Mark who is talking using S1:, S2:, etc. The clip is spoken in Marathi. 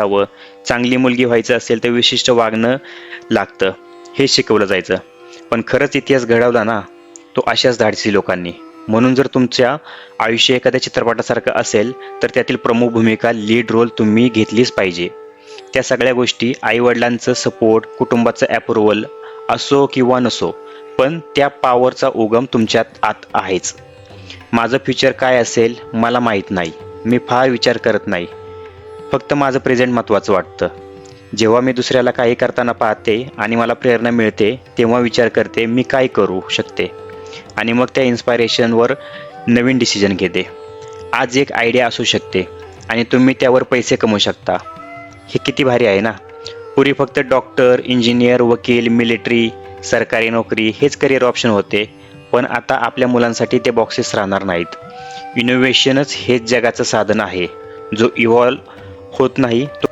S1: असावं चांगली मुलगी व्हायचं असेल तर विशिष्ट वागणं लागतं हे शिकवलं जायचं पण खरंच इतिहास घडवला ना तो अशाच धाडसी लोकांनी म्हणून जर तुमच्या आयुष्य एखाद्या चित्रपटासारखं असेल तर त्यातील प्रमुख भूमिका लीड रोल तुम्ही घेतलीच पाहिजे त्या सगळ्या गोष्टी आईवडिलांचं सपोर्ट कुटुंबाचं अप्रुव्हल असो किंवा नसो पण त्या पॉवरचा उगम तुमच्यात आत आहेच माझं फ्युचर काय असेल मला माहीत नाही मी फार विचार करत नाही फक्त माझं प्रेझेंट महत्त्वाचं वाटतं. जेव्हा मी दुसऱ्याला काही करताना पाहते आणि मला प्रेरणा मिळते तेव्हा विचार करते मी काय करू शकते? आणि मग त्या इन्स्पायरेशनवर नवीन डिसिजन घेते. आज एक आयडिया असू शकते आणि तुम्ही त्यावर पैसे कमवू शकता. हे किती भारी आहे ना? पूर्वी फक्त डॉक्टर इंजिनियर वकील मिलिटरी सरकारी नोकरी हेच करिअर ऑप्शन होते. पण आता आपल्या मुलांसाठी ते बॉक्सेस राहणार नाहीत. इनोव्हेशनच हेच जगाचं साधन आहे. जो इव्हॉल्व होत नाही. तो